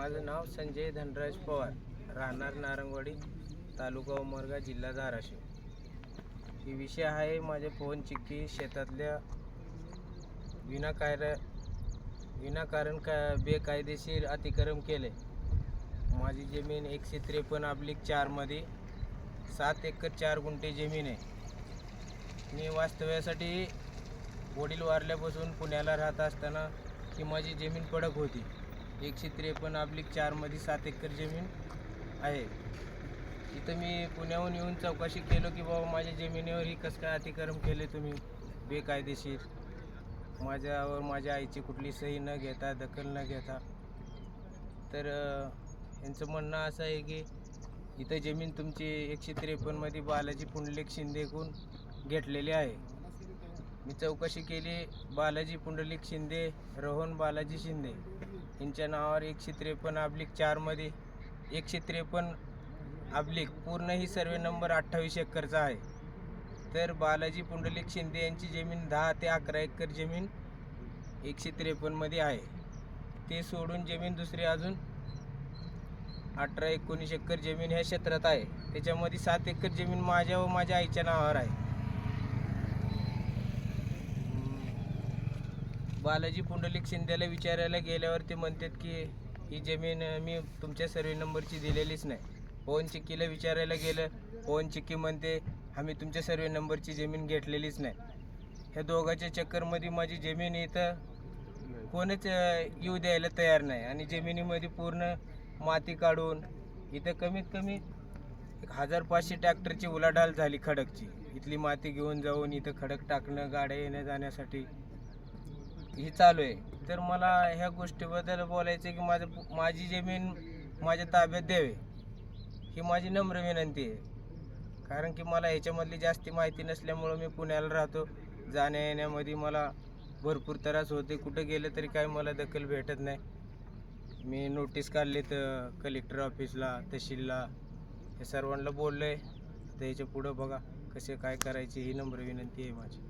माझं नाव संजय धनराज पवार राहणार नारंगवाडी तालुका उमरगा जिल्हा धाराशिव. ही विषय आहे माझ्या फोन चिक्की शेतातल्या विनाकार्य विनाकारण का बेकायदेशीर अतिक्रम केले. माझी जमीन एकशे त्रेपन्न अब्लिक चारमध्ये सात एकर चार गुंठे जमीन आहे. मी वास्तव्यासाठी वडील वारल्यापासून पुण्याला राहत असताना ही माझी जमीन पडक होती. एकशे त्रेपन्न अब्लिक चारमध्ये सात एकर जमीन आहे. इथं मी पुण्याहून येऊन चौकशी केलो की बाबा माझ्या जमिनीवर ही कसं काय अतिक्रम केले तुम्ही बेकायदेशीर? माझ्यावर माझ्या आईची कुठली सही न घेता दखल न घेता. तर यांचं म्हणणं असं आहे की इथं जमीन तुमची एकशे त्रेपन्नमध्ये बालाजी पुंडलिक शिंदेकडून घेतलेली आहे. मी चौकशी केली बालाजी पुंडलिक शिंदे रोहन बालाजी शिंदे. यांच्या नावावर एकशे त्रेपन्न अब्लिक चारमध्ये एकशे त्रेपन्न अब्लिक. पूर्ण ही सर्वे नंबर अठ्ठावीस एकरचा आहे. तर बालाजी पुंडलिक शिंदे यांची जमीन दहा ते अकरा एकर जमीन एकशे त्रेपन्नमध्ये आहे. ते सोडून जमीन दुसरी अजून अठरा एकोणीस एकर जमीन ह्या क्षेत्रात आहे. त्याच्यामध्ये सात एकर जमीन माझ्या व माझ्या आईच्या नावावर आहे. बालाजी पुंडलिक शिंदेला विचारायला गेल्यावर ते म्हणतात की ही जमीन मी तुमच्या सर्वे नंबरची दिलेलीच नाही. पवन चिक्कीला विचारायला गेलं. पवन चिक्की म्हणते आम्ही तुमच्या सर्वे नंबरची जमीन घेतलेलीच नाही. ह्या दोघाच्या चक्करमध्ये माझी जमीन इथं कोणच येऊ द्यायला तयार नाही. आणि जमिनीमध्ये पूर्ण माती काढून इथं कमीत कमी एक हजार पाचशे ट्रॅक्टरची उलाढाल झाली खडकची. इथली माती घेऊन जाऊन इथं खडक टाकणं गाड्या येण्या जाण्यासाठी हे चालू आहे. तर मला ह्या गोष्टीबद्दल बोलायचं आहे की माझं माझी जमीन माझ्या ताब्यात द्यावी. ही माझी नम्र विनंती आहे. कारण की मला ह्याच्यामधली जास्ती माहिती नसल्यामुळं मी पुण्याला राहतो. जाण्या येण्यामध्ये मला भरपूर त्रास होते कुठं गेलं तरी काय मला दखल भेटत नाही. मी नोटीस काढली तर कलेक्टर ऑफिसला तहसीलला हे सर्वांना बोललो आहे तर याच्या पुढं बघा कसे काय करायचे ही नम्र विनंती आहे माझी.